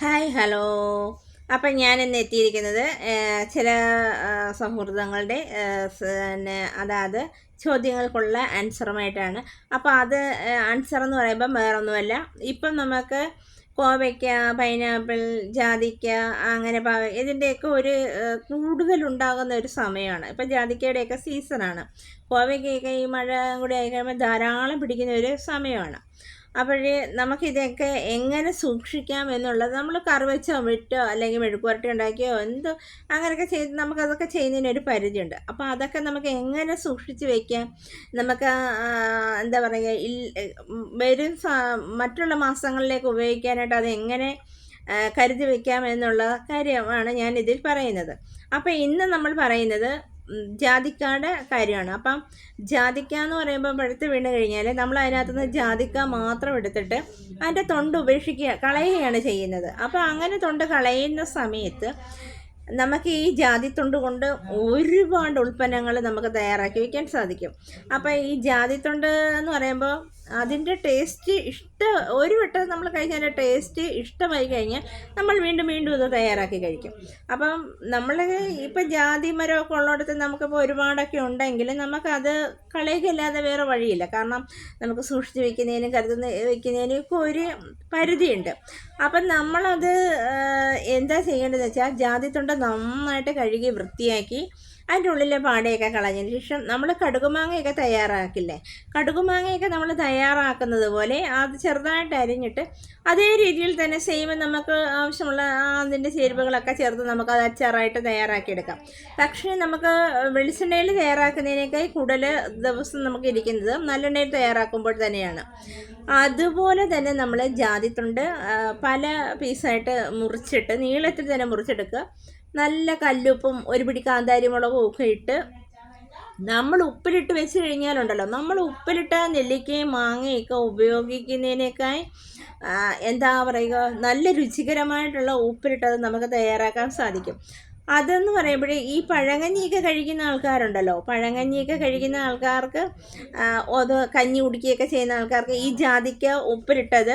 Hi hello. അപ്പം ഞാൻ ഇന്ന് എത്തിയിരിക്കുന്നത് ചില സൗഹൃദങ്ങളുടെ പിന്നെ അതായത് ചോദ്യങ്ങൾക്കുള്ള ആൻസറുമായിട്ടാണ്. അപ്പോൾ അത് ആൻസർ എന്ന് പറയുമ്പം വേറൊന്നുമല്ല. ഇപ്പം നമുക്ക് കോവയ്ക്ക പൈനാപ്പിൾ ജാതിക്ക അങ്ങനെ പാവ ഇതിന്റെയൊക്കെ ഒരു കൂടുതൽ കൂടുതലുണ്ടാകുന്ന ഒരു സമയമാണ്. ഇപ്പം ജാതിക്കയുടെയൊക്കെ സീസണാണ്. കോവയ്ക്കൊക്കെ ഈ മഴ കൂടി ആയിക്കഴിയുമ്പോൾ ധാരാളം പിടിക്കുന്ന ഒരു സമയമാണ്. അപ്പോഴേ നമുക്കിതൊക്കെ എങ്ങനെ സൂക്ഷിക്കാം എന്നുള്ളത് നമ്മൾ കറി വെച്ചോ വിട്ടോ അല്ലെങ്കിൽ മെഴുക്കുവരട്ടി ഉണ്ടാക്കിയോ എന്തോ അങ്ങനെയൊക്കെ ചെയ്ത് നമുക്കതൊക്കെ ചെയ്യുന്നതിനൊരു പരിധിയുണ്ട്. അപ്പോൾ അതൊക്കെ നമുക്ക് എങ്ങനെ സൂക്ഷിച്ച് വയ്ക്കാം നമുക്ക് എന്താ പറയുക വരും മറ്റുള്ള മാസങ്ങളിലേക്ക് ഉപയോഗിക്കാനായിട്ട് അത് എങ്ങനെ കരുതി വയ്ക്കാം എന്നുള്ള കാര്യമാണ് ഞാൻ ഇതിൽ പറയുന്നത്. അപ്പോൾ ഇന്ന് നമ്മൾ പറയുന്നത് ജാതിക്കയുടെ കാര്യമാണ്. അപ്പം ജാതിക്ക എന്ന് പറയുമ്പോൾ പഴുത്ത് വീണ് കഴിഞ്ഞാൽ നമ്മൾ അതിനകത്ത് നിന്ന് ജാതിക്ക മാത്രം എടുത്തിട്ട് അതിന്റെ തൊണ്ട് ഉപേക്ഷിക്കുക കളയുകയാണ് ചെയ്യുന്നത്. അപ്പോൾ അങ്ങനെ തൊണ്ട് കളയുന്ന സമയത്ത് നമുക്ക് ഈ ജാതിത്തൊണ്ട് കൊണ്ട് ഒരുപാട് ഉൽപ്പന്നങ്ങൾ നമുക്ക് തയ്യാറാക്കി വയ്ക്കാൻ സാധിക്കും. അപ്പോൾ ഈ ജാതിത്തൊണ്ട് എന്ന് പറയുമ്പോൾ അതിന്റെ ടേസ്റ്റ് ഇഷ്ട ഒരു വട്ടം നമ്മൾ കഴിഞ്ഞാൽ ടേസ്റ്റ് ഇഷ്ടമായി കഴിഞ്ഞാൽ നമ്മൾ വീണ്ടും വീണ്ടും ഇത് തയ്യാറാക്കി കഴിക്കും. അപ്പം നമ്മൾ ഇപ്പം ജാതി മരമൊക്കെ ഉള്ളിടത്ത് നമുക്കിപ്പോൾ ഒരുപാടൊക്കെ ഉണ്ടെങ്കിൽ നമുക്കത് കളയുകയല്ലാതെ വേറെ വഴിയില്ല. കാരണം നമുക്ക് സൂക്ഷിച്ച് വെക്കുന്നതിനും കരുതുന്ന വെക്കുന്നതിനും ഒക്കെ ഒരു പരിധിയുണ്ട്. അപ്പം നമ്മളത് എന്താ ചെയ്യേണ്ടതെന്ന് വെച്ചാൽ ജാതിത്തൊണ്ട നന്നായിട്ട് കഴുകി വൃത്തിയാക്കി അതിന്റെ ഉള്ളിലെ പാടയൊക്കെ കളഞ്ഞതിന് ശേഷം നമ്മൾ കടുകുമാങ്ങയൊക്കെ തയ്യാറാക്കില്ലേ? കടുകുമാങ്ങയൊക്കെ നമ്മൾ തയ്യാറാക്കുന്നത് പോലെ അത് ചെറുതായിട്ട് അരിഞ്ഞിട്ട് അതേ രീതിയിൽ തന്നെ സെയിം നമുക്ക് ആവശ്യമുള്ള അതിന്റെ ചേരുവകളൊക്കെ ചേർത്ത് നമുക്ക് അത് അച്ചാറായിട്ട് തയ്യാറാക്കിയെടുക്കാം. പക്ഷേ നമുക്ക് വെളിച്ചെണ്ണയിൽ തയ്യാറാക്കുന്നതിനേക്കാൾ കൂടുതൽ ദിവസം നമുക്ക് ഇരിക്കുന്നത് നല്ലെണ്ണയിൽ തയ്യാറാക്കുമ്പോൾ തന്നെയാണ്. അതുപോലെ തന്നെ നമ്മൾ ജാതിത്തുണ്ട് പല പീസായിട്ട് മുറിച്ചിട്ട് നീളത്തിൽ തന്നെ മുറിച്ചെടുക്കുക. നല്ല കല്ലുപ്പും ഒരു പിടി കാന്താരി മുളകും ഒക്കെ ഇട്ട് നമ്മൾ ഉപ്പിലിട്ട് വെച്ച് കഴിഞ്ഞാലുണ്ടല്ലോ നമ്മൾ ഉപ്പിലിട്ട നെല്ലിക്കയും മാങ്ങയൊക്കെ ഉപയോഗിക്കുന്നതിനേക്കാൾ എന്താ പറയുക നല്ല രുചികരമായിട്ടുള്ള ഉപ്പിലിട്ടത് നമുക്ക് തയ്യാറാക്കാൻ സാധിക്കും. അതെന്ന് പറയുമ്പോഴേ ഈ പഴങ്കഞ്ഞിയൊക്കെ കഴിക്കുന്ന ആൾക്കാരുണ്ടല്ലോ. പഴങ്കഞ്ഞിയൊക്കെ കഴിക്കുന്ന ആൾക്കാർക്ക് അത് കഞ്ഞി കുടിക്കുകയൊക്കെ ചെയ്യുന്ന ആൾക്കാർക്ക് ഈ ജാതിക്ക ഉപ്പിലിട്ടത്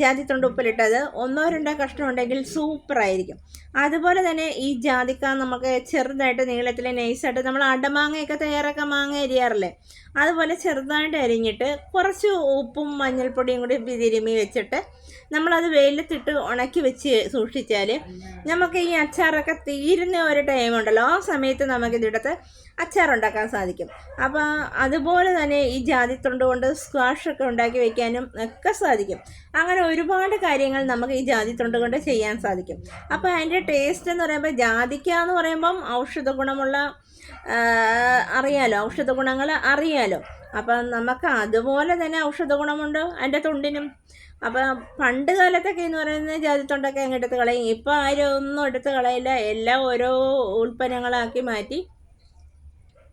ജാതിത്തൊണ്ട് ഉപ്പിലിട്ടത് ഒന്നോ രണ്ടോ കഷ്ണം ഉണ്ടെങ്കിൽ സൂപ്പറായിരിക്കും. അതുപോലെ തന്നെ ഈ ജാതിക്ക നമുക്ക് ചെറുതായിട്ട് നീളത്തിൽ നൈസായിട്ട് നമ്മൾ അടമാങ്ങയൊക്കെ തയ്യാറാക്കാൻ മാങ്ങ എരിയാറില്ലേ അതുപോലെ ചെറുതായിട്ട് അരിഞ്ഞിട്ട് കുറച്ച് ഉപ്പും മഞ്ഞൾപ്പൊടിയും കൂടി തിരുമി വെച്ചിട്ട് നമ്മളത് വെയിലത്തിട്ട് ഉണക്കി വെച്ച് സൂക്ഷിച്ചാൽ നമുക്ക് ഈ അച്ചാറൊക്കെ തീരുന്ന ഒരു ടൈം ഉണ്ടല്ലോ. ആ സമയത്ത് നമുക്കിതെടുത്ത് അച്ചാറുണ്ടാക്കാൻ സാധിക്കും. അപ്പോൾ അതുപോലെ തന്നെ ഈ ജാതിത്തൊണ്ട് കൊണ്ട് സ്ക്വാഷൊക്കെ ഉണ്ടാക്കി വെക്കാനും ഒക്കെ സാധിക്കും. അങ്ങനെ ഒരുപാട് കാര്യങ്ങൾ നമുക്ക് ഈ ജാതിത്തൊണ്ട് കൊണ്ട് ചെയ്യാൻ സാധിക്കും. അപ്പോൾ അതിന്റെ ടേസ്റ്റ് എന്ന് പറയുമ്പോൾ ജാതിക്ക എന്ന് പറയുമ്പം ഔഷധ ഗുണമുള്ള അറിയാലോ. ഔഷധ ഗുണങ്ങൾ അറിയാലോ. അപ്പം നമുക്ക് അതുപോലെ തന്നെ ഔഷധ ഗുണമുണ്ട് അതിന്റെ തൊണ്ടിനും. അപ്പം പണ്ട് കാലത്തൊക്കെ എന്ന് പറയുന്നത് ജാതിത്തൊണ്ടൊക്കെ അങ്ങ് എടുത്ത് കളയും. ഇപ്പം ആരും ഒന്നും എടുത്ത് കളയില്ല. എല്ലാം ഓരോ ഉൽപ്പന്നങ്ങളാക്കി മാറ്റി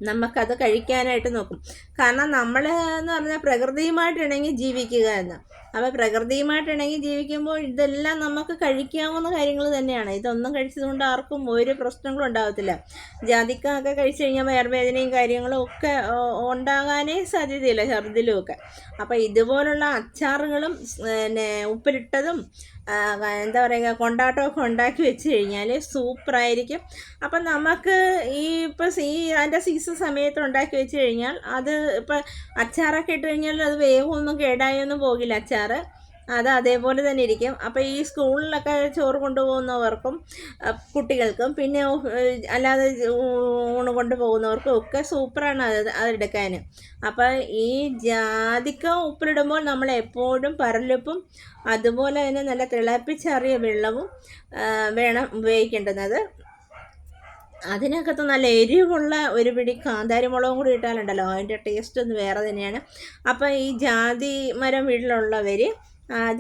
നമുക്കത് കഴിക്കാനായിട്ട് നോക്കും. കാരണം നമ്മൾ എന്ന് പറഞ്ഞാൽ പ്രകൃതിയുമായിട്ട് ഇണങ്ങി ജീവിക്കുക എന്ന്. അപ്പോൾ പ്രകൃതിയുമായിട്ട് ഇണങ്ങി ജീവിക്കുമ്പോൾ ഇതെല്ലാം നമുക്ക് കഴിക്കാവുന്ന കാര്യങ്ങൾ തന്നെയാണ്. ഇതൊന്നും കഴിച്ചതുകൊണ്ട് ആർക്കും ഒരു പ്രശ്നങ്ങളും ഉണ്ടാകത്തില്ല ജാതിക്കൊക്കെ കഴിച്ചു കഴിഞ്ഞാൽ വയർവേദനയും കാര്യങ്ങളും ഒക്കെ ഉണ്ടാകാനേ സാധ്യതയില്ല ഛർദിലും ഒക്കെ അപ്പോൾ ഇതുപോലുള്ള അച്ചാറുകളും പിന്നെ ഉപ്പിലിട്ടതും എന്താ പറയുക കൊണ്ടാട്ടമൊക്കെ ഉണ്ടാക്കി വെച്ച് കഴിഞ്ഞാൽ സൂപ്പറായിരിക്കും. അപ്പം നമുക്ക് ഈ ഇപ്പം സീ അതിന്റെ സീസൺ സമയത്ത് ഉണ്ടാക്കി വെച്ച് കഴിഞ്ഞാൽ അത് ഇപ്പം അച്ചാറൊക്കെ ഇട്ട് കഴിഞ്ഞാൽ അത് വേഗമൊന്നും കേടായൊന്നും പോകില്ല. അച്ചാറ് അത് അതേപോലെ തന്നെ ഇരിക്കും. അപ്പോൾ ഈ സ്കൂളിലൊക്കെ ചോറ് കൊണ്ടുപോകുന്നവർക്കും കുട്ടികൾക്കും പിന്നെ അല്ലാതെ ഊണ് കൊണ്ടുപോകുന്നവർക്കും ഒക്കെ സൂപ്പറാണ് അത് അതെടുക്കാൻ അപ്പോൾ ഈ ജാതിക്ക ഉപ്പിലിടുമ്പോൾ നമ്മൾ എപ്പോഴും പരലുപ്പും അതുപോലെ തന്നെ നല്ല തിളപ്പിച്ചറിയ വെള്ളവും വേണം ഉപയോഗിക്കേണ്ടുന്നത്. അതിനകത്ത് നല്ല എരിവുള്ള ഒരു പിടി കാന്താരി മുളകും കൂടി ഇട്ടാലുണ്ടല്ലോ. അതിന്റെ ടേസ്റ്റ് ഒന്ന് വേറെ തന്നെയാണ്. അപ്പോൾ ഈ ജാതി മരം വീട്ടിലുള്ളവർ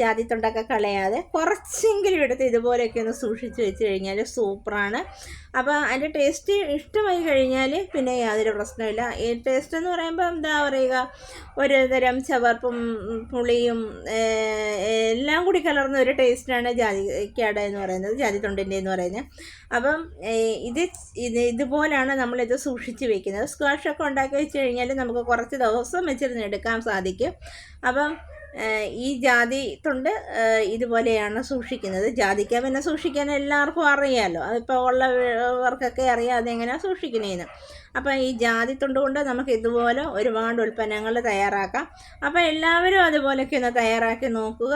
ജാതിത്തൊണ്ടൊക്കെ കളയാതെ കുറച്ചെങ്കിലും എടുത്ത് ഇതുപോലെയൊക്കെ ഒന്ന് സൂക്ഷിച്ച് വെച്ച് കഴിഞ്ഞാൽ സൂപ്പറാണ്. അപ്പോൾ അതിന്റെ ടേസ്റ്റ് ഇഷ്ടമായി കഴിഞ്ഞാൽ പിന്നെ യാതൊരു പ്രശ്നമില്ല ഈ ടേസ്റ്റ് എന്ന് പറയുമ്പോൾ എന്താ പറയുക ഒരു തരം ചവർപ്പും പുളിയും എല്ലാം കൂടി കലർന്ന ഒരു ടേസ്റ്റാണ് ജാതിക്കാട എന്ന് പറയുന്നത് ജാതിത്തൊണ്ടിന്റെ എന്ന് പറയുന്നത്. അപ്പം ഇത് ഇത് ഇതുപോലാണ് നമ്മളിത് സൂക്ഷിച്ച് വെക്കുന്നത്. സ്ക്വാഷൊക്കെ ഉണ്ടാക്കി വെച്ച് കഴിഞ്ഞാൽ നമുക്ക് കുറച്ച് ദിവസം വെച്ചിരുന്ന് എടുക്കാൻ സാധിക്കും. അപ്പം ഈ ജാതി തൊണ്ട് ഇതുപോലെയാണ് സൂക്ഷിക്കുന്നത്. ജാതിക്ക പിന്നെ സൂക്ഷിക്കാൻ എല്ലാവർക്കും അറിയാമല്ലോ അതിപ്പോൾ ഉള്ളവർക്കൊക്കെ അറിയാം അതെങ്ങനെയാണ് സൂക്ഷിക്കുന്നതെന്ന് അപ്പോൾ ഈ ജാതി തൊണ്ട് കൊണ്ട് നമുക്ക് ഇതുപോലെ ഒരുപാട് ഉൽപ്പന്നങ്ങൾ തയ്യാറാക്കാം. അപ്പോൾ എല്ലാവരും അതുപോലെയൊക്കെ ഒന്ന് തയ്യാറാക്കി നോക്കുക.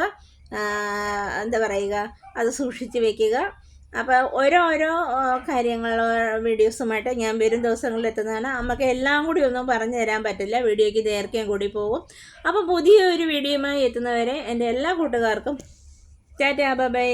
എന്താ പറയുക? അത് സൂക്ഷിച്ച് വെക്കുക. അപ്പോൾ ഓരോരോ കാര്യങ്ങൾ വീഡിയോസുമായിട്ട് ഞാൻ വരും ദിവസങ്ങളിൽ എത്തുന്നതാണ് നമുക്ക് എല്ലാം കൂടി ഒന്നും പറഞ്ഞു തരാൻ പറ്റില്ല. വീഡിയോയ്ക്ക് ദൈർഘ്യം കൂടി പോകും. അപ്പോൾ പുതിയൊരു വീഡിയോയുമായി എത്തുന്നവരെ എന്റെ എല്ലാ കൂട്ടുകാർക്കും ടാറ്റാ ബൈ.